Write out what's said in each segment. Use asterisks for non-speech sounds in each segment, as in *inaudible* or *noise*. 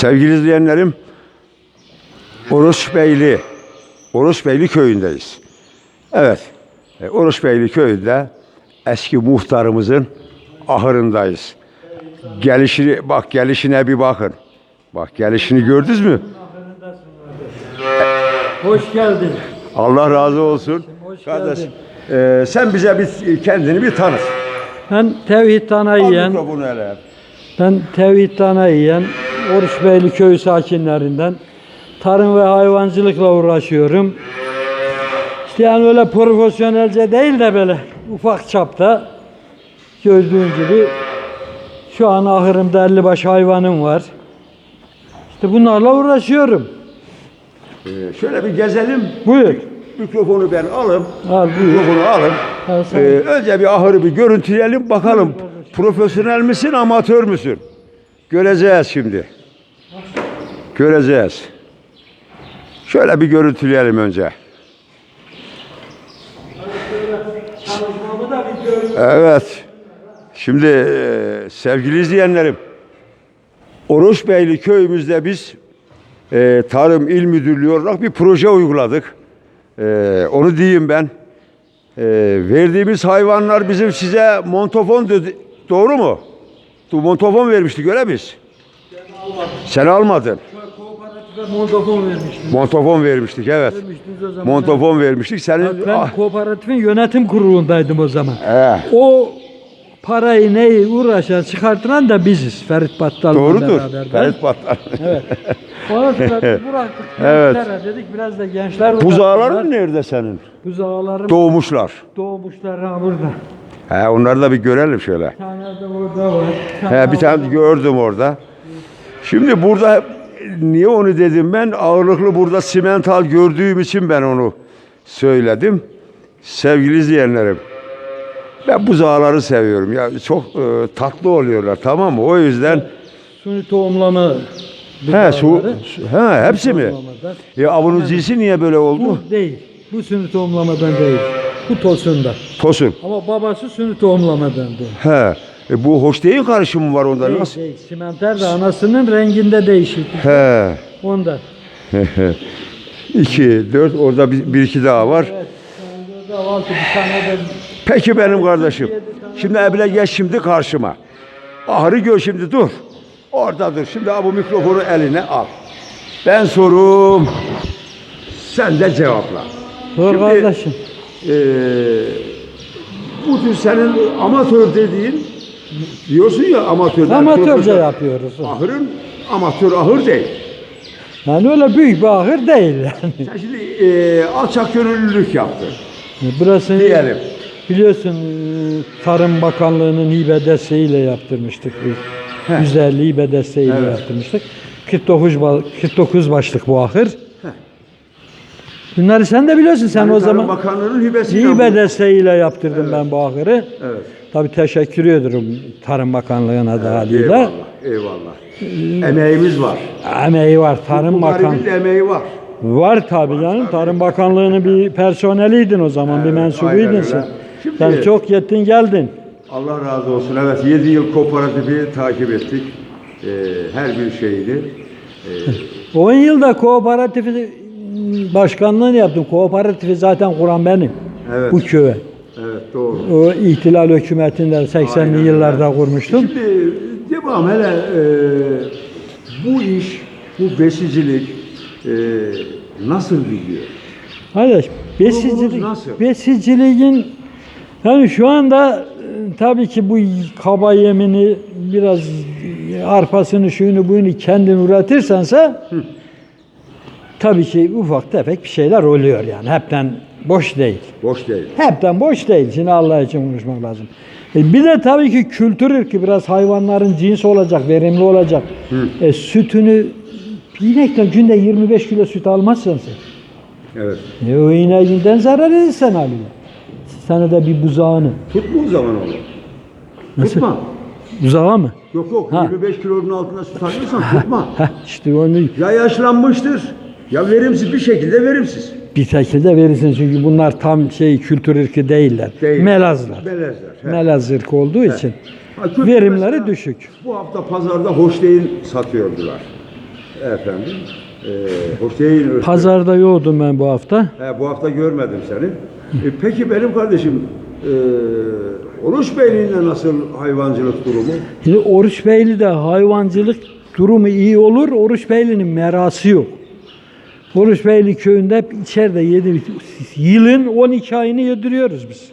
Sevgili izleyenlerim, Oruçbeyli, Oruçbeyli köyündeyiz. Evet, e, Oruçbeyli köyünde eski muhtarımızın ahırındayız. Gelişini, bak gelişine bir bakın. Bak gelişini gördünüz mü? Hoş geldin. Allah razı olsun. Hoş Kardeş, geldin. e, sen bize bir kendini bir tanıt. Ben Tevhid hele. ben Tevhid Tanayiyen, Oruçbeyli köyü sakinlerinden tarım ve hayvancılıkla uğraşıyorum. İşte yani öyle profesyonelce değil de böyle ufak çapta gördüğün gibi şu an ahırımda 50 baş hayvanım var. İşte bunlarla uğraşıyorum. E, şöyle bir gezelim. Buyur. Mikrofonu ben alayım. Al buyur. Mikrofonu alayım. Al Ee, sen. önce bir ahırı bir görüntüleyelim bakalım. Profesyonel misin, amatör müsün? Göreceğiz şimdi. Göreceğiz. Şöyle bir görüntüleyelim önce. Evet. Şimdi e, sevgili izleyenlerim, Oruçbeyli köyümüzde biz e, Tarım İl Müdürlüğü olarak bir proje uyguladık. E, onu diyeyim ben. E, verdiğimiz hayvanlar bizim size montofon dedi. Doğru mu? Montofon vermiştik öyle biz. Sen almadın. Montofon vermiştim. Montofon vermiştik evet. Vermiştiniz o zaman. Montofon vermiştik. Senin Bak ben ah, kooperatifin yönetim kurulundaydım o zaman. he, O parayı neyi uğraşan çıkartılan da biziz. Ferit Battal'la doğrudur. beraber. Ferit Battal. Evet. *laughs* Biz bıraktık. Evet. gençlere Dedik biraz da gençler Buzağların nerede senin? Buzağlarım Doğmuşlar. doğmuşlar ha burada. He onları da bir görelim şöyle. Bir tane de orada var. He bir tane gördüm orada. Şimdi burada niye onu dedim ben ağırlıklı burada simental gördüğüm için ben onu söyledim. Sevgili izleyenlerim. Ben buzağları seviyorum ya çok e, tatlı oluyorlar tamam mı? O yüzden Suni tohumlama he su su- he hepsi mi? Tohumlamadan. Ya avunun cinsi niye böyle oldu? Bu değil. Bu suni tohumlamadan değil. Bu tosunda. Tosun. Ama babası suni tohumlamadandı. He. E, bu hoş değil karışımı var onda Değil, nasıl? değil. Simenter de anasının renginde değişik. He. Onda. *laughs* İki, dört, orada bir, bir iki daha var. Evet. Altı bir tane de Peki benim kardeşim. Şimdi Ebile geç şimdi karşıma. Ahırı gör şimdi dur. Orada dur. Şimdi bu mikrofonu eline al. Ben sorum. Sen de cevapla. Şimdi- kardeşim. Ee, bu tür senin amatör dediğin diyorsun ya amatör. Amatörce yapıyoruz. Ahırın amatör ahır değil. Yani öyle büyük bir ahır değil yani. Sen şimdi e, alçak gönüllülük yaptın. Burası Diyelim. biliyorsun e, Tarım Bakanlığı'nın hibe desteğiyle yaptırmıştık biz. Heh. Güzel hibe desteğiyle Evet. yaptırmıştık. 49, ba- 49 başlık bu ahır. Bunları sen de biliyorsun sen Yani o Tarım zaman Bakanlığı'nın hibesiyle hibe bu. desteğiyle yaptırdım ben bu ahırı. Evet. Tabii teşekkür ediyorum Tarım Bakanlığı'na da haliyle. Eyvallah, eyvallah. Emeğimiz var. Emeği var Tarım Bu Bakan. garibin de emeği var. Var tabii canım. Tarım Bakanlığı'nın bir personeliydin o zaman, bir mensubuydun sen. Şimdi- Sen çok yettin geldin. Allah razı olsun. Evet 7 yıl kooperatifi takip ettik. Ee, her bir şeyini. Ee, 10 yılda kooperatifi başkanlığını yaptım. Kooperatifi zaten kuran benim. Evet. Bu köye. Doğru. O ihtilal hükümetinden 80'li Aynen yıllarda kurmuştum. Şimdi devam hele e, bu iş, bu besicilik e, nasıl gidiyor? Kardeş, besicilik, nasıl? besiciliğin yani şu anda e, tabii ki bu kaba yemini biraz e, arpasını şuyunu buyunu kendin üretirsense tabii ki ufak tefek bir şeyler oluyor yani. Hepten boş değil. Boş değil. Hepten boş değil. Şimdi Allah için konuşmak lazım. E bir de tabii ki kültür ki biraz hayvanların cins olacak, verimli olacak. E, sütünü inekten günde 25 kilo süt almazsan sen. Evet. E o ineğinden zarar edersen alıyor. Sana da bir buzağını. Tutma o zaman onu. Tutma. Buzağı mı? Yok yok Ha. 25 kilonun altına süt alırsan tutma. *laughs* İşte onu ya yaşlanmıştır ya verimsiz bir şekilde verimsiz. Bir şekilde verirsin çünkü bunlar tam şey kültür ırkı değiller. Değil. Melazlar. Melezler. he. Melaz ırkı olduğu için Ha, kültür verimleri mesela düşük. Bu hafta pazarda Hoştein satıyordular. Efendim. E, Hüseyin Öztürk. Pazarda yoğdum ben bu hafta. He, bu hafta görmedim seni. E, peki benim kardeşim e, Oruç Beyliği'nde nasıl hayvancılık durumu? Şimdi Oruç Beyli'de hayvancılık durumu iyi olur. Oruç Beyli'nin merası yok. Oruç Beyli köyünde hep içeride yedi, yılın 12 ayını yediriyoruz biz.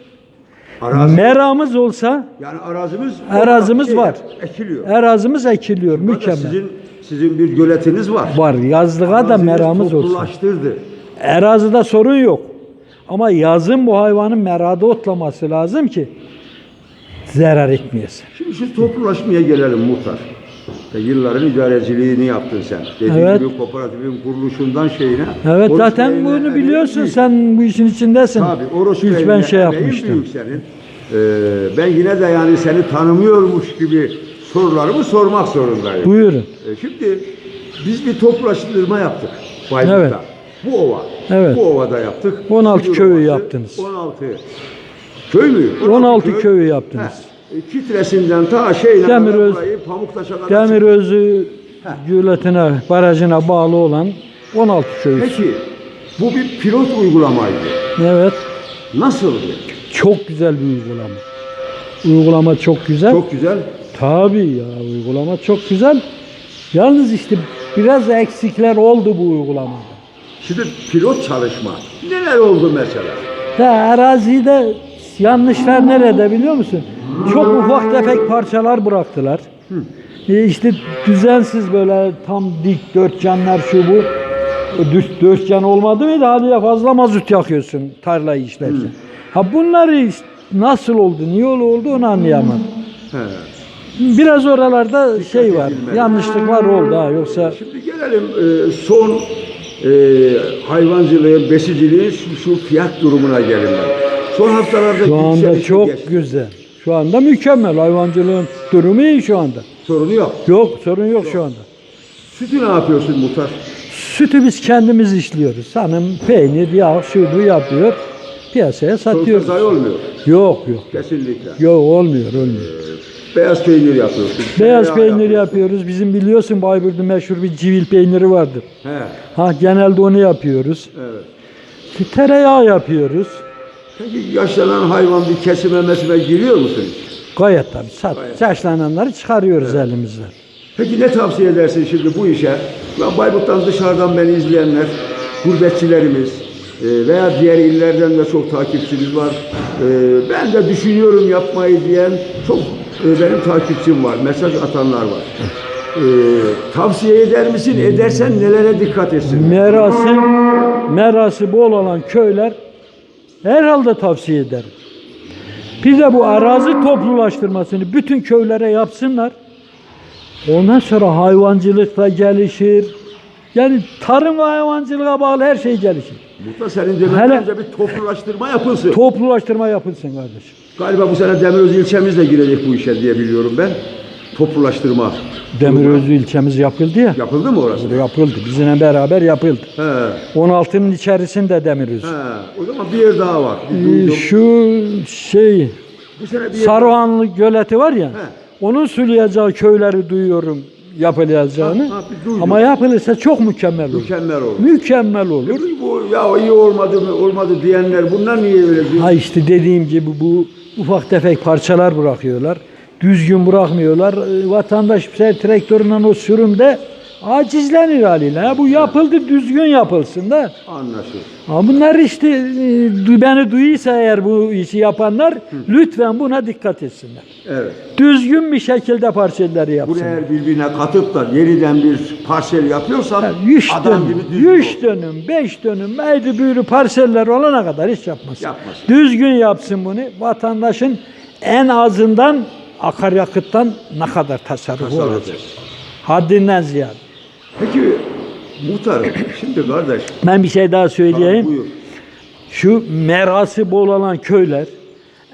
Arazi, Meramız olsa yani arazimiz Arazimiz şey, var. Ekiliyor. erazimiz ekiliyor. Burada Mükemmel. Sizin sizin bir göletiniz var. Var. Yazlığa da Araziniz meramız toplulaştırdı. Erazide sorun yok. Ama yazın bu hayvanın merada otlaması lazım ki zarar etmeyesin. Şimdi şu toplulaşmaya gelelim muhtar. Yılların idareciliğini yaptın sen. Dediğin Evet. gibi kooperatifin kuruluşundan şeyine. Evet Oruç zaten Bey'le bunu biliyorsun büyük. sen bu işin içindesin. Tabii Oruç Bey'le ben şey yapmıştım. büyük senin. Ee, ben yine de yani seni tanımıyormuş gibi sorularımı sormak zorundayım. Buyurun. E, şimdi biz bir toplulaştırma yaptık Bayburt'ta. Evet. Bu ova. Evet. Bu ovada yaptık. 16 Müdür köyü ovası, yaptınız. 16 köy mü? 16 köyü yaptınız. He. Kitresinden ta şeyle Demiröz- Pamuktaş'a kadar Demirözü göletine, barajına bağlı olan 16 köy. Peki bu bir pilot uygulamaydı. Evet. Nasıldı? Çok güzel bir uygulama. Uygulama çok güzel. Çok güzel. Tabii ya uygulama çok güzel. Yalnız işte biraz eksikler oldu bu uygulamada. Şimdi pilot çalışma. Neler oldu mesela? Ya arazide yanlışlar nerede biliyor musun? Çok ufak tefek parçalar bıraktılar. E işte düzensiz böyle tam dik dört canlar şu bu. E dört can olmadı mı da hadi fazla mazot yakıyorsun tarlayı işlerken. Ha bunları nasıl oldu, niye oldu onu anlayamadım. He. Biraz oralarda şey var, edilmeli. yanlışlıklar oldu ha yoksa Şimdi gelelim e, son e, hayvancılığın, besiciliğin şu, şu fiyat durumuna gelelim. Son haftalarda şu anda çok geçti. güzel. Şu anda mükemmel hayvancılığın durumu iyi şu anda. Sorunu yok. Yok sorun yok şu anda. Sütü ne yapıyorsun muhtar? Sütü biz kendimiz işliyoruz. Hanım peynir, yağ, şu bu yapıyor. Piyasaya satıyoruz. zayi olmuyor. Yok yok. Kesinlikle. Yok olmuyor olmuyor. Beyaz peynir yapıyorsun. Beyaz peynir yapıyorsun. yapıyoruz. Bizim biliyorsun Bayburt'un meşhur bir civil peyniri vardır. He, Ha genelde onu yapıyoruz. evet. Tereyağı yapıyoruz. Peki yaşlanan hayvan bir kesime mesime giriyor musun? Gayet tabii. Sat, Gayet. yaşlananları çıkarıyoruz elimizden. Peki ne tavsiye edersin şimdi bu işe? Ben Bayburt'tan dışarıdan beni izleyenler, gurbetçilerimiz e, veya diğer illerden de çok takipçimiz var. E, Ben de düşünüyorum yapmayı diyen çok e, benim takipçim var, mesaj atanlar var. E, Tavsiye eder misin? Edersen nelere dikkat etsin? Merası, merası bol olan köyler herhalde tavsiye ederim. Bir de bu arazi toplulaştırmasını bütün köylere yapsınlar. Ondan sonra hayvancılık da gelişir. Yani tarım ve hayvancılığa bağlı her şey gelişir. Mutlu senin demen Hele- önce bir toplulaştırma yapılsın. Toplulaştırma yapılsın kardeşim. Galiba bu sene Demiröz ilçemiz de girecek bu işe diye biliyorum ben. Toplulaştırma. Demirözü ilçemiz yapıldı ya. Yapıldı mı orası? Yapıldı. Bizimle beraber yapıldı. He. 16'nın içerisinde Demirözü. He. O zaman bir yer daha var. Ee. Şu şey Bu sene bir yer Saruhanlı göleti var ya. He. Onun sulayacağı köyleri duyuyorum yapılacağını. Ha, ha. Ama yapılırsa çok mükemmel olur. mükemmel oldu. Mükemmel olur. Peki bu ya iyi olmadı mı olmadı diyenler bunlar niye öyle diyor? Ha işte dediğim gibi bu ufak tefek parçalar bırakıyorlar. Düzgün bırakmıyorlar. Ee, Vatandaş bir traktöründen o sürümde acizlenir haliyle. Ha, bu yapıldı düzgün yapılsın da. Anlaşıldı. Ha, bunlar işte e, beni duyuysa eğer bu işi yapanlar lütfen buna dikkat etsinler. Evet. Düzgün bir şekilde parselleri Bunu yapsınlar. eğer birbirine katıp da yeniden bir parsel yapıyorsan Yani 100 adam dönüm, gibi düzgün 100 ol. dönüm, 5 dönüm, ayrı büyülü parseller olana kadar hiç yapmasın. Yapmasın. Düzgün yapsın bunu. Vatandaşın en azından akaryakıttan ne kadar Tasarruf olacak. Haddinden ziyade. Peki muhtarım şimdi kardeş. Ben bir şey daha söyleyeyim. Tamam, buyur. Şu merası bol olan köyler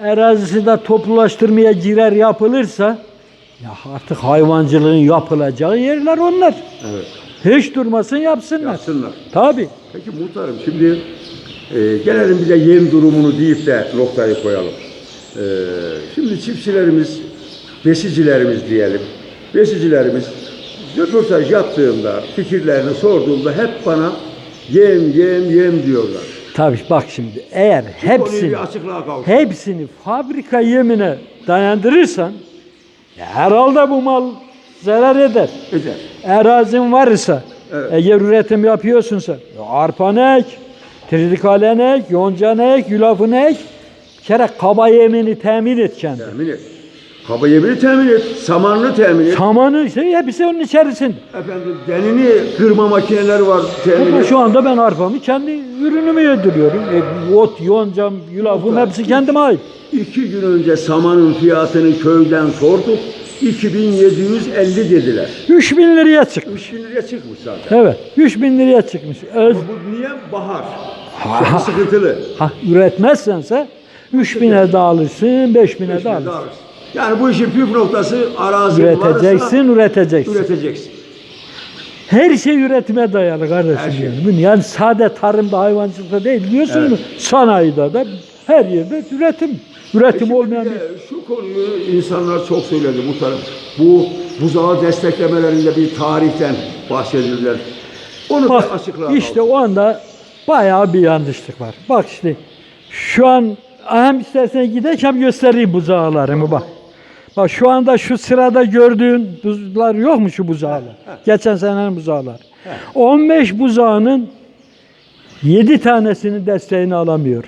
erazisi de toplulaştırmaya girer yapılırsa ya artık hayvancılığın yapılacağı yerler onlar. Evet. Hiç durmasın yapsınlar. Yapsınlar. Tabii. Peki muhtarım şimdi e, gelelim bir de yem durumunu deyip de noktayı koyalım. E, şimdi çiftçilerimiz, besicilerimiz diyelim. Besicilerimiz röportaj yaptığımda, fikirlerini sorduğumda hep bana yem yem yem diyorlar. Tabii bak şimdi eğer Konuyu hepsini hepsini fabrika yemine dayandırırsan ya herhalde bu mal zarar eder. Eder. Erazin varsa, Evet. eğer üretim yapıyorsunsa ya arpa ne ek, tridikale ne ek, yonca ne ek, yulafı ne ek. Bir kere kaba yemini temin et kendine. Temin et. Kaba yemini temin et. Samanını temin et. Samanı işte hepsi onun içerisinde. Efendim denini kırma makineleri var. Temin Ama et. şu anda ben arpamı kendi ürünümü yediriyorum. E, ot, yoncam, yulafım hepsi kendime ait. İki gün önce samanın fiyatını köyden sorduk. 2750 dediler. 3000 liraya çıkmış. 3000 liraya çıkmış zaten. Evet, 3000 liraya çıkmış. Öz, Bu niye? Bahar. Çok sıkıntılı. ha, üretmezsense 3000'e de alırsın, 5000'e de Beş Yani bu işin püf noktası arazi Üreteceksin, üreteceksin. üreteceksin. Her şey üretime dayalı kardeşim. Her şey. Yani. Bu- yani sade tarımda, hayvancılıkta değil biliyorsunuz mu? Sanayide de her yerde üretim. Üretim Şimdi olmayan bir Şu konuyu insanlar çok söyledi muhtarım. Bu buzağı desteklemelerinde bir tarihten bahsedildiler. Onu da Bak açıklığa işte o anda bayağı bir yanlışlık var. Bak işte şu an hem istersen gidelim hem göstereyim buzağlarımı bak. Bak şu anda şu sırada gördüğün buzlar yok mu şu buzağlar? *laughs* Geçen senenin buzağlar. 15 buzağının 7 tanesinin desteğini alamıyor.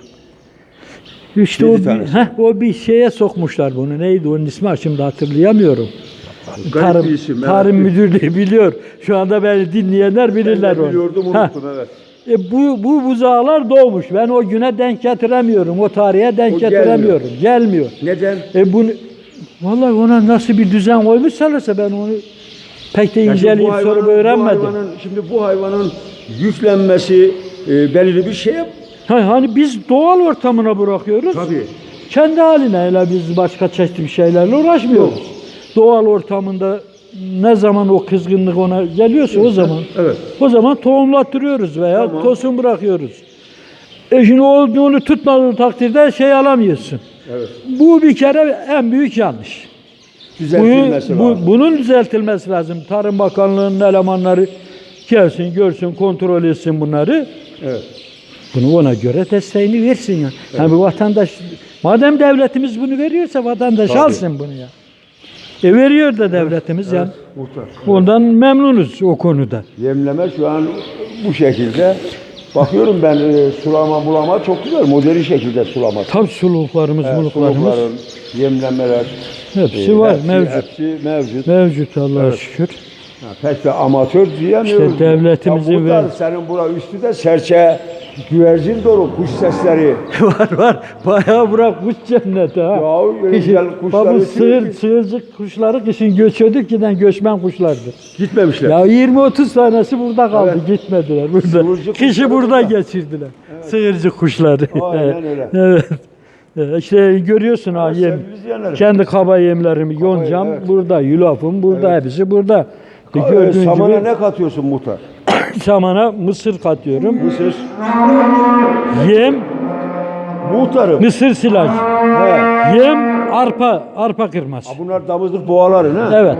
İşte o tanesi. heh, o bir şeye sokmuşlar bunu. Neydi onun ismi? Şimdi hatırlayamıyorum. Garip Tarım, bir isim, evet. tarım müdürlüğü biliyor. Şu anda beni dinleyenler bilirler onu. biliyordum unuttum evet. E bu, bu buzağlar doğmuş. Ben o güne denk getiremiyorum. O tarihe denk O getiremiyorum. Gelmiyor. Neden? E bunu vallahi ona nasıl bir düzen koymuşlarsa ben onu pek de Ya şimdi inceleyip bu sorup hayvanın- öğrenmedim. Bu hayvanın, şimdi bu hayvanın yüklenmesi e, belirli bir şeye Ha, hani biz doğal ortamına bırakıyoruz. tabii. Kendi haline hele biz başka çeşitli şeylerle uğraşmıyoruz. Doğal ortamında ne zaman o kızgınlık ona geliyorsa o zaman Evet. o zaman tohumlattırıyoruz veya Tamam. tosun bırakıyoruz. E şimdi o onu tutmadığı takdirde şey alamıyorsun. Evet. Bu bir kere en büyük yanlış. Düzeltilmesi Bu, bunun düzeltilmesi lazım. Tarım Bakanlığı'nın elemanları gelsin, görsün, kontrol etsin bunları. Evet. Bunu ona göre desteğini versin ya. Yani bu vatandaş, madem devletimiz bunu veriyorsa vatandaş Tabii. alsın bunu ya. E veriyor da devletimiz yani. Muhtar. Ondan memnunuz o konuda. Yemleme şu an bu şekilde. Bakıyorum ben e, sulama bulama çok güzel. Modern şekilde sulama. Tabii suluklarımız, Evet, muluklarımız sulukların, yemlemeler. hepsi e, var, hepsi- mevcut. Hepsi mevcut. Mevcut Allah'a Evet. şükür. Ha, pek de amatör diyemiyoruz. İşte devletimizin Ya ver- senin bura üstü de serçe, güvercin dolu, kuş sesleri. *laughs* var var. Bayağı bırak kuş cenneti ha. Ya, öyle Kışın- güzel kuşlar ötüyor sığır, ki. sığırcık kuşları kışın göçüyorduk giden göçmen kuşlardır. Gitmemişler. Ya 20-30 tanesi burada kaldı Evet. gitmediler burada. Sığırcık kuşları burada burada. geçirdiler. Sığırcık kuşları. Aynen öyle. evet. Evet, İşte görüyorsun ha Evet, yem. sevgili izleyenlerim. Kendi kaba yemlerimi, yoncam evet. burada, yulafım burada, hepsi burada. Ee, gördüğün samana gibi ne katıyorsun muhtar? Samana mısır katıyorum. Mısır. Yem, Muhtarım. mısır silaj. He. Yem, arpa, arpa kırması. Ha, Bunlar damızlık boğaları ne? Evet.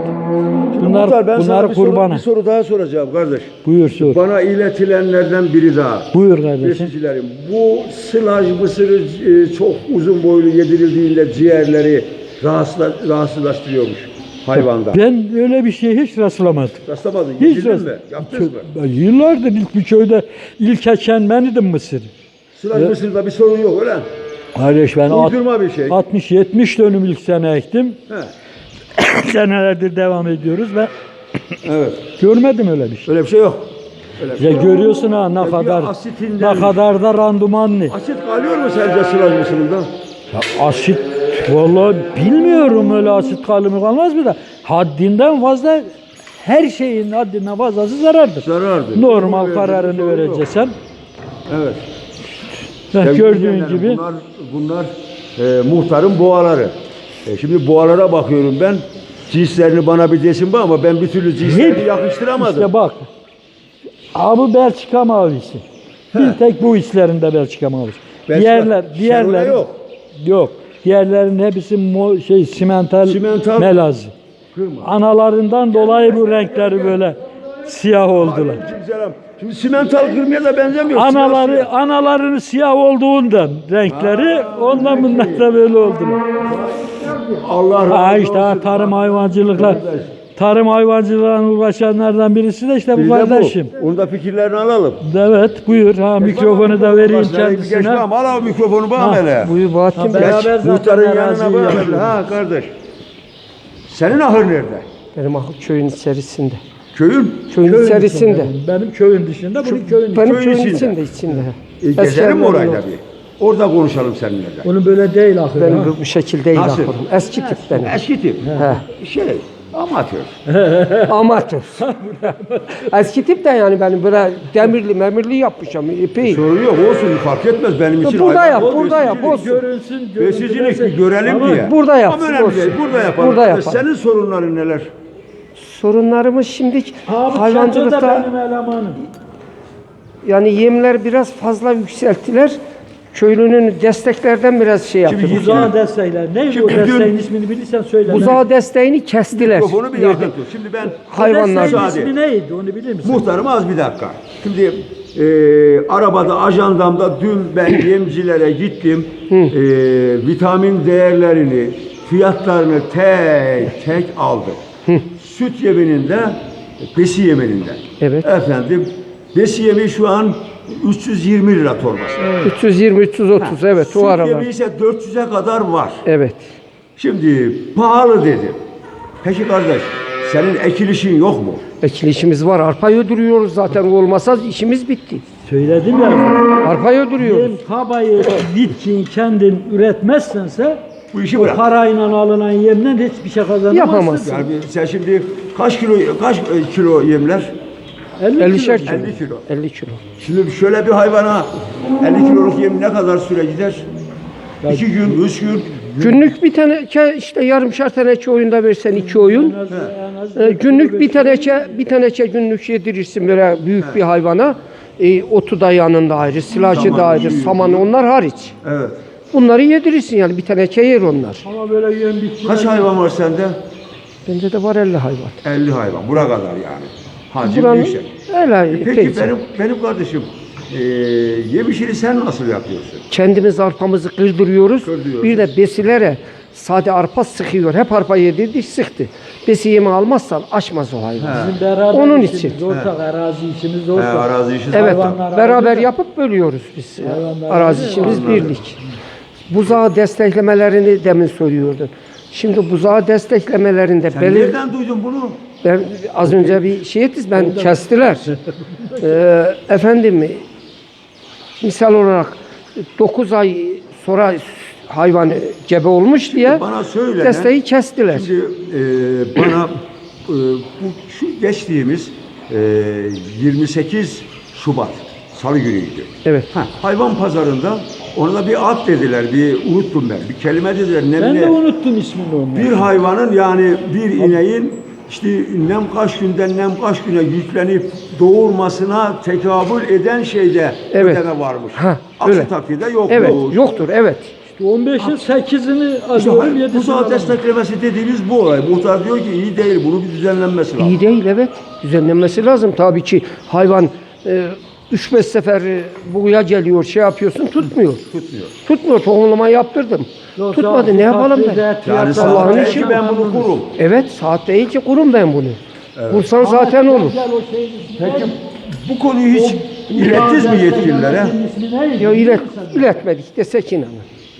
Bunlar, Muhtar ben sana bunlar bir soru, kurbanı. bir soru daha soracağım kardeş. Buyur sor. Bana iletilenlerden biri daha. Buyur kardeşim. Besicilerim, bu sılaj mısırı e, çok uzun boylu yedirildiğinde ciğerleri rahatsızla, rahatsızlaştırıyormuş hayvanda. Ben öyle bir şeye hiç rastlamadım. Rastlamadın, Hiç mi? Yaptınız mı? Ben Yıllardır ilk bir köyde ilk eken ben idim Mısır. Sılaj mısırda bir sorun yok öyle mi? Kardeş ben alt- Uydurma bir şey. 60-70 dönüm ilk sene ektim. He. *coughs* Senelerdir devam ediyoruz ve Evet. görmedim öyle bir şey. Öyle bir şey yok. Öyle bir şey Ya yok. görüyorsun ha ne Ya bir kadar asitinden- ne kadar da randımanlı. Asit kalıyor mu sence sılaj mısırında? Ya asit vallahi bilmiyorum öyle asit kalır mı kalmaz mı da haddinden fazla her şeyin haddinden fazlası zarardır. Zarardır. Normal Sorun kararını vereceksen Evet. heh, gördüğün gibi Bunlar, bunlar e, muhtarın boğaları. E, şimdi boğalara bakıyorum ben. Cinslerini bana bir desin bu ama ben bir türlü cinslerini Hep- yakıştıramadım. İşte bak. Abi Belçika mavisi. Bir tek bu hislerinde Belçika mavisi. Belçika- diğerler, diğerler yok. Yok. Diğerlerin hepsi mo, şey simental, Simental. melazi. Analarından dolayı bu renkleri böyle siyah oldular. Şimdi simental kırmaya da benzemiyor. Anaları Siyah analarının siyah olduğundan renkleri ondan bunlar da böyle oldular. siyah. Allah razı Ha olsun. işte ha, tarım hayvancılıkla tarım hayvancılığına uğraşanlardan birisi de işte bu de kardeşim. Onun da fikirlerini alalım. Evet buyur ha mikrofonu da vereyim kendisine. Geçmem. Al abi mikrofonu bana hele. Buyur Bahattin Ha, Bey. beraber Geç, zaten muhtarın yanına bana hele. Ha kardeş. Senin ahır nerede? Benim ahır köyün içerisinde. Köyün. Köyün, Köyün içerisinde. içinde. Benim köyün dışında bunun köyün Benim Köyün köyün içinde. içinde, içinde. E, gezelim mi yok. bir? Orada konuşalım seninle de. Onun böyle değil ahır. Benim ha. bu, bu şekil değil Nasıl? ahırım. Eski tip benim. Eski tip. He. Şey, amatör. *laughs* Amatör. *laughs* Eski tip de yani benim böyle demirli memirli yapmışım. İpi. Sorun yok olsun fark etmez benim için. Burada hayvan yap, bol burada yap, besicilik. olsun. Görünsün. Besicilik bir görelim Ama diye. burada yapsın, Ama önemli olsun. değil. Burada yapalım. Burada yapalım. Senin sorunların neler? Sorunlarımız şimdi Ha, bu hayvancılıkta çatıda benim elemanım. yani yemler biraz fazla yükselttiler. Köylünün desteklerden biraz şey yaptı. Şimdi Buzağı destekler. Ne bu Şimdi dün- desteğin ismini bilirsen söyle. Buzağı desteğini kestiler. Mikrofonu bir yakın tut. Şimdi ben Hayvanlar. Desteğin Müsaade. ismi neydi onu bilir misin? Muhtarım az bir dakika. Şimdi e, arabada ajandamda dün ben yemcilere gittim. E, vitamin değerlerini, fiyatlarını tek tek aldım. Süt yemininde, besi yemininde. Evet. Efendim, besi yemi şu an 320 lira torbası. 320 330 evet o aralar. yemi ise 400'e kadar var. Evet. Şimdi pahalı dedim. Peki kardeş, senin ekilişin yok mu? Ekilişimiz var. Arpayı öldürüyoruz zaten. Olmasa işimiz bitti. Söyledim ya. Arpayı öldürüyoruz. Yem tabayı bitkin kendin üretmezsense Bu işi o bırak. parayla alınan yemden hiçbir şey kazanamazsın. Yapamazsın. Yani sen şimdi kaç kilo kaç e, kilo yemler? 50 50'şer kilo. kilo. 50 kilo. 50 kilo. Şimdi şöyle bir hayvana 50 kiloluk yem ne kadar süre gider? 2 gün, 3 gün. Günlük bir teneke işte yarımşar teneke oyunda versen iki oyun. En az- en az E, günlük bir teneke bir teneke günlük yedirirsin böyle büyük bir hayvana. E, otu da yanında ayrı, silajı da ayrı, samanı onlar hariç. Evet. Bunları yedirirsin yani bir teneke yer onlar. Ama böyle yem bitki. Kaç hayvan var sende? Bende de var 50 hayvan. 50 hayvan. Bura kadar yani. Hacim Buranın yüksek. öyle Peki teyze. benim benim kardeşim e, yem işini sen nasıl yapıyorsun? Kendimiz arpamızı kırdırıyoruz. Kırdırıyoruz. Bir de besilere sade arpa sıkıyor. Hep arpa yedirdik sıktı. Besi yemi almazsan açmaz o hayvan. Bizim beraber Onun işimiz için. Ortak arazi işimiz He, ortak. arazi işi Evet, Hayvanlar beraber ayrı yapıp bölüyoruz biz. Hayvanlar Arazi ayrı, işimiz anladım. birlik. Buzağı desteklemelerini demin söylüyordun. Şimdi buzağı desteklemelerinde Sen belir, nereden duydun bunu? Ben az önce bir şey ettiz, ben kestiler. *laughs* ee, efendim, misal olarak 9 ay sonra hayvan gebe olmuş diye Bana söyle. desteği kestiler. Şimdi e, bana e, bu şu geçtiğimiz e, 28 Şubat Salı günüydü. Evet. Ha, hayvan pazarında ona da bir ad dediler, bir unuttum ben. Bir kelime dediler. Nem, Ben ne? de unuttum ismini onun. Bir hayvanın yani bir ineğin işte nem kaç günden nem kaç güne yüklenip doğurmasına tekabül eden şeyde Evet. ödeme varmış. Ha, Aksi öyle. takdirde yok. Evet, bu. yoktur, evet. 15'in 8'ini İşte alıyorum hay- 7'sini buzağı alamam. desteklemesi dediğimiz bu olay. Muhtar diyor ki iyi değil, bunu bir düzenlenmesi lazım. İyi değil evet. Düzenlenmesi lazım. Tabii ki hayvan e, 3-5 sefer buğuya geliyor, şey yapıyorsun tutmuyor. Tutmuyor. Tutmuyor. Tohumlama yaptırdım. Yoksa Tutmadı. Ne yapalım ben? Yani Allah'ın işi ben bunu kurum. Evet, saat değil ki kurum ben bunu. Kursan zaten olur. O ismi Peki bu konuyu hiç ilettiniz mi yetkililere? Ya ilet, iletmedik desek inanın.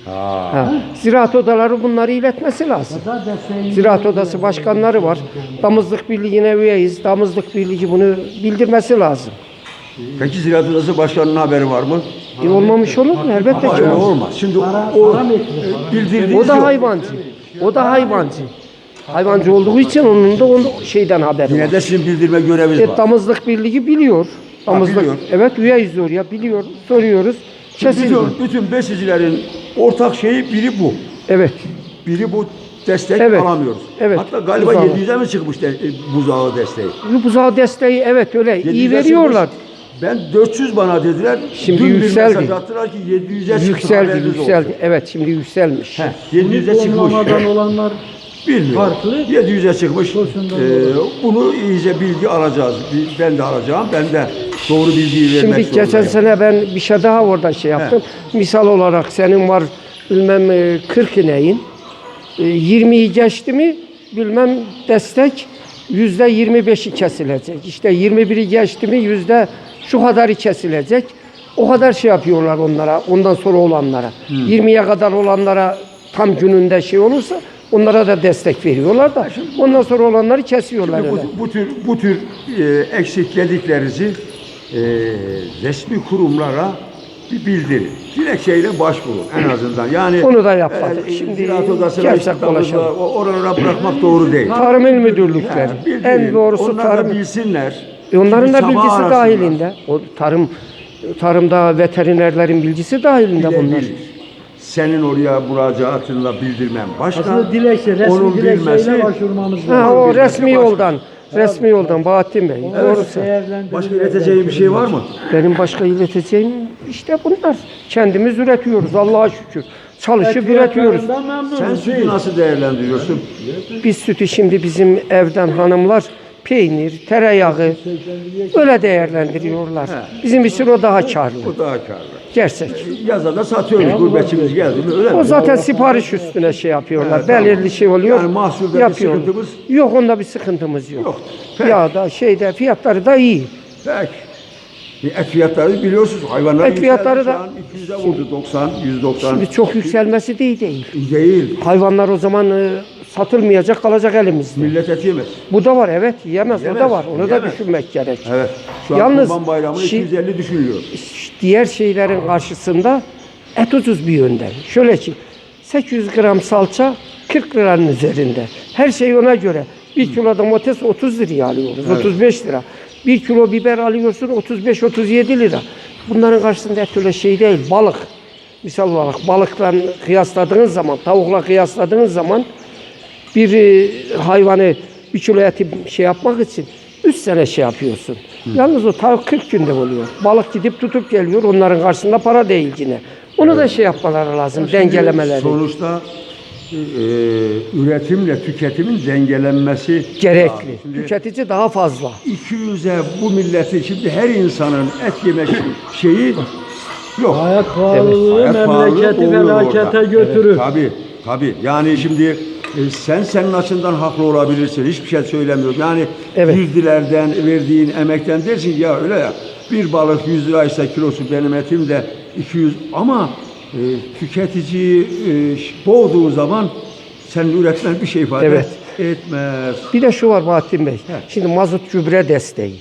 Ha. Ziraat odaları bunları iletmesi lazım. Ziraat odası başkanları var. Damızlık Birliği'ne üyeyiz. Damızlık Birliği bunu bildirmesi lazım. Peki Ziraat Odası Başkanı'nın haberi var mı? E, olmamış olur mu? Elbette ki olur. olmaz. Şimdi o e, bildirdiğiniz O da yok. hayvancı. O da hayvancı. Hayvancı olduğu için onun da onun şeyden haberi Yine var. de sizin bildirme göreviniz E, var. Damızlık Birliği biliyor. Damızlık, biliyor. evet üyeyiz oraya biliyor. Soruyoruz. Kesin. Bütün, bütün besicilerin ortak şeyi biri bu. Evet. Biri bu destek Evet. alamıyoruz. Evet. Hatta galiba Buzağı. 700'e mi çıkmış de, e, buzağı desteği? Buzağı desteği evet öyle 700'e iyi çıkmış. veriyorlar. Ben 400 bana dediler. Şimdi Dün yükseldi. bir mesaj attılar ki 700'e çıktı Yükseldi haberiniz yükseldi. olsun. Evet şimdi yükselmiş. Heh, 700'e çıkmış. Olanlar Bilmiyorum. farklı. 700'e çıkmış. Ee, bunu iyice bilgi alacağız. Ben de alacağım. Ben de doğru bilgiyi vermek Şimdi geçen zorundayım. sene ben bir şey daha orada şey yaptım. Misal olarak senin var bilmem e, 40 ineğin. E, 20'yi geçti mi bilmem destek yüzde 25'i kesilecek. İşte 21'i geçti mi yüzde şu kadarı kesilecek. O kadar şey yapıyorlar onlara, ondan sonra olanlara. 20'ye kadar olanlara tam gününde şey olursa onlara da destek veriyorlar da ondan sonra olanları kesiyorlar. Şimdi bu, bu tür bu tür e, eksiklediklerinizi e, resmi kurumlara bir bildirin. Dilekçeyle başvurun en azından. Yani Onu da yapmadık. e, Şimdi Ziraat Odası'na gerçek işte damızla, ulaşalım. o- oralara bırakmak doğru değil. Tarım İl Müdürlükleri. Bildirin. En doğrusu Onlar tarım. da bilsinler. E onların Şimdi da bilgisi arasınlar. dahilinde. O tarım tarımda veterinerlerin bilgisi dahilinde bunlar. Bilebilir. Senin oraya müracaatınla bildirmen başka. Aslında dilekçe, resmi Onun dilekçeyle başvurmamız Ha, lazım. o bilmesi resmi başka. yoldan. Resmi yoldan Bahattin Bey. Doğrusu. Başka ileteceği bir şey var mı? Benim başka ileteceğim işte bunlar. Kendimiz üretiyoruz Allah'a şükür. Çalışıp üretiyoruz. Sen sütü nasıl değerlendiriyorsun? Biz sütü şimdi bizim evden hanımlar peynir, tereyağı öyle değerlendiriyorlar. Bizim için o daha karlı. Bu daha karlı. Gerçek. Yaza da satıyoruz gurbetçimiz geldi mi öyle mi? O zaten sipariş üstüne şey yapıyorlar. Tamam. Belirli şey oluyor. Yani mahsulda bir yapıyorlar. sıkıntımız- Yok onda bir sıkıntımız yok. Yok. Ya da şeyde fiyatları da iyi. Peki. Et fiyatları biliyorsunuz hayvanlar Et fiyatları da- Şu an 200'e vurdu 90, 190. Şimdi çok yükselmesi değil değil. Değil. Hayvanlar o zaman e, satılmayacak kalacak elimizde. Millet et yemez. Bu da var evet yiyemez, o da var. Onu da düşünmek gerek. Evet. Şu an Yalnız Kurban Bayramı'nı şi- 250 düşünülüyor. diğer şeylerin karşısında et ucuz bir yönden. Şöyle ki 800 gram salça 40 liranın üzerinde. Her şey ona göre. Bir kilo domates 30 liraya alıyoruz. 35 lira. Bir kilo biber alıyorsun 35-37 lira. Bunların karşısında et öyle şey değil. Balık. Misal olarak balıkla kıyasladığınız zaman, tavukla kıyasladığınız zaman bir e, hayvanı bir kilo eti şey yapmak için 3 sene şey yapıyorsun. Yalnız o tavuk 40 günde oluyor. Balık gidip tutup geliyor. Onların karşısında para değil yine. Onu da şey yapmaları lazım. dengelemeleri. Sonuçta e, üretimle tüketimin dengelenmesi gerekli. lazım. Şimdi Tüketici daha fazla. 200'e bu milleti şimdi her insanın et yemek şeyi yok. Hayat pahalılığı Hayat memleketi felakete götürür. Tabii, tabii. Yani şimdi e, sen senin açından haklı olabilirsin. Hiçbir şey söylemiyorum. Yani Evet. yüzdilerden, verdiğin emekten dersin ya öyle ya. Bir balık 100 liraysa kilosu benim etim de 200 ama e, tüketiciyi e, ş- boğduğu zaman senin üretmen bir şey ifade Evet. etmez. Bir de şu var Bahattin Bey. Şimdi mazot gübre desteği.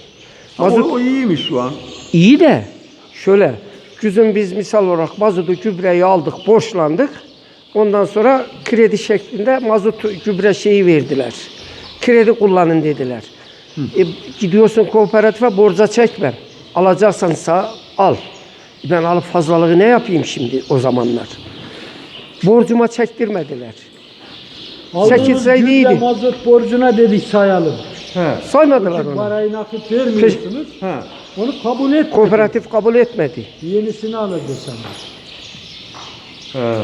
Ama Mazot o, o iyiymiş şu an. iyi de şöyle güzün biz misal olarak mazotu gübreyi aldık, borçlandık. Ondan sonra kredi şeklinde mazot gübre şeyi verdiler. Kredi kullanın dediler. E, gidiyorsun kooperatife borca çekme. Alacaksansa al. Ben alıp fazlalığı ne yapayım şimdi o zamanlar? Borcuma çektirmediler. Çekilseydi iyiydi. mazot borcuna dedik sayalım. He. Saymadılar Çünkü onu. parayı nakit vermiyorsunuz. He. Onu kabul et. Kooperatif kabul etmedi. Yenisini alır desem. He.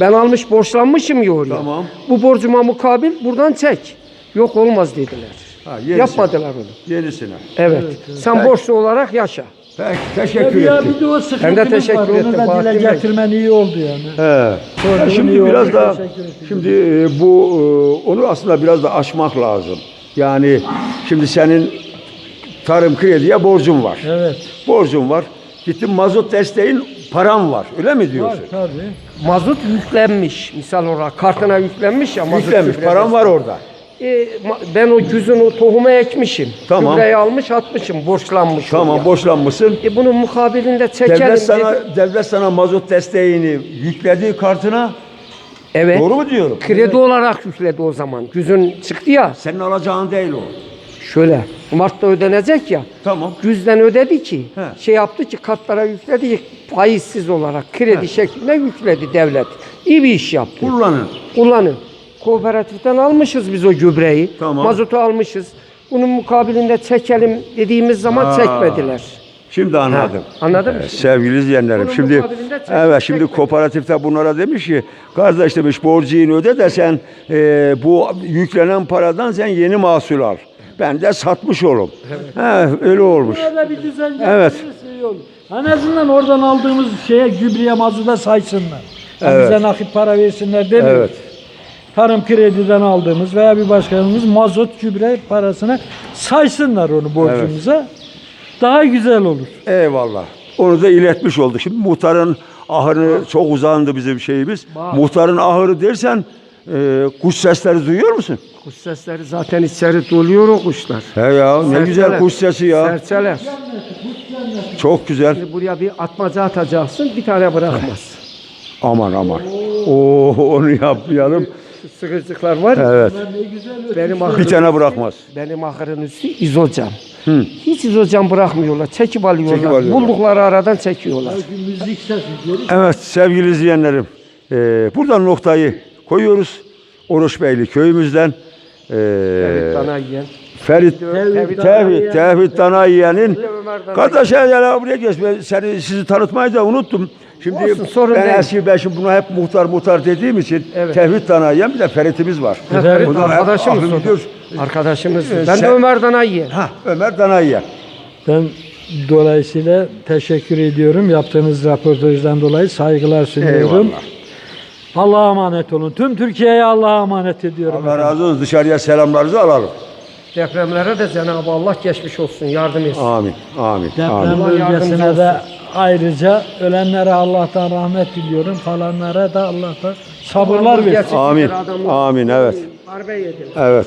Ben almış borçlanmışım ya oraya. Tamam. Bu borcuma mukabil buradan çek. Yok olmaz dediler. Ha, yenisine. Yapmadılar onu. Yenisine. Evet. Sen borçlu olarak yaşa. Peki, teşekkür bir, ya ettim. bir de o sıkıntımız teşekkür var. ettim, Onu da Bahattin dile Bey. getirmen iyi oldu yani. He. Ya iyi şimdi oldu, biraz da teşekkür şimdi e, bu e, onu aslında biraz da aşmak lazım. Yani şimdi senin tarım krediye borcun var. Evet. Borcun var. Gittin mazot desteğin param var. Öyle mi Var diyorsun? tabii. Mazot yüklenmiş. Misal olarak kartına yüklenmiş ya. mazot Yüklenmiş. Param var orada. E, ma- ben o güzün o tohumu ekmişim. Tamam. Gübreyi almış atmışım. Borçlanmış. Tamam oraya. boşlanmışsın. E bunun mukabilinde çekelim. Devlet sana dedi. devlet sana mazot desteğini yüklediği kartına Evet. doğru mu diyorum? Kredi olarak yükledi o zaman. Güzün çıktı ya. Senin alacağın değil o. Şöyle. Mart'ta ödenecek ya. Tamam. Güzden ödedi ki, He. şey yaptı ki kartlara yükledi ki faizsiz olarak kredi He. şeklinde yükledi devlet. İyi bir iş yaptı. Kullanın. Kullanın. Kooperatiften almışız biz o gübreyi. Tamam. Mazotu almışız. Bunun mukabilinde çekelim dediğimiz zaman Ha. çekmediler. Şimdi anladım. anladın mı Ee, şimdi? Sevgili izleyenlerim Bunun şimdi mukabilinde çek- evet şimdi kooperatifte bunlara demiş ki kardeş demiş borcunu öde de sen e, bu yüklenen paradan sen yeni mahsul al. Ben de satmış olurum. He, öyle olmuş. Burada bir düzen Evet. getirirse iyi olur. En azından oradan aldığımız şeye gübreye mazuda saysınlar. Yani Evet. Bize nakit para versinler demiyoruz. Evet. Tarım krediden aldığımız veya bir başkanımız mazot gübre parasına saysınlar onu borcumuza. Daha güzel olur. Eyvallah. Onu da iletmiş olduk. Şimdi muhtarın ahırı çok uzandı bizim şeyimiz. Muhtarın ahırı dersen e, kuş sesleri duyuyor musun? Kuş sesleri zaten içeri doluyor o kuşlar. He ya ne güzel kuş sesi ya. Serçeler. Çok güzel. Şimdi buraya bir atmaca atacaksın bir tane bırakmaz. Aman aman. Oo onu yapmayalım. Şu Sıkıcıklar var. Evet. Benim ahırım, Bir tane bırakmaz. benim ahırın üstü izocam. Hiç izocam bırakmıyorlar. Çekip alıyorlar. Çekip alıyorlar. Buldukları aradan çekiyorlar. Müzik sesi geri Evet sevgili izleyenlerim. E, buradan noktayı koyuyoruz. Oruçbeyli köyümüzden. E, Evet, dana yiyen. Ferit Tevhid Tevhid, Tevhid Danayiye'nin. Kardeş ya ya buraya geç. Ben seni, sizi tanıtmayı da unuttum. Şimdi Olsun, sorun ben değil. eski ben şimdi buna hep muhtar muhtar dediğim için Evet. Tevhid Danayiyen bir de Ferit'imiz var. Evet, hep arkadaşımız aklım o da. gidiyor. Arkadaşımız. Ee, Ben sen- de Ömer Dana yiyen. Ha, Ömer Danayiyen. Ben dolayısıyla teşekkür ediyorum. Yaptığınız röportajdan dolayı saygılar sunuyorum. Eyvallah. Allah'a emanet olun. Tüm Türkiye'ye Allah'a emanet ediyorum. Allah razı olsun. Dışarıya selamlarınızı alalım. Depremlere de Cenab-ı Allah geçmiş olsun. Yardım etsin. Amin. Amin. Deprem Amin. Bölgesine de ayrıca ölenlere Allah'tan rahmet diliyorum. Falanlara da Allah'tan sabırlar versin. Amin. Amin, evet. Darbe yediler. Evet.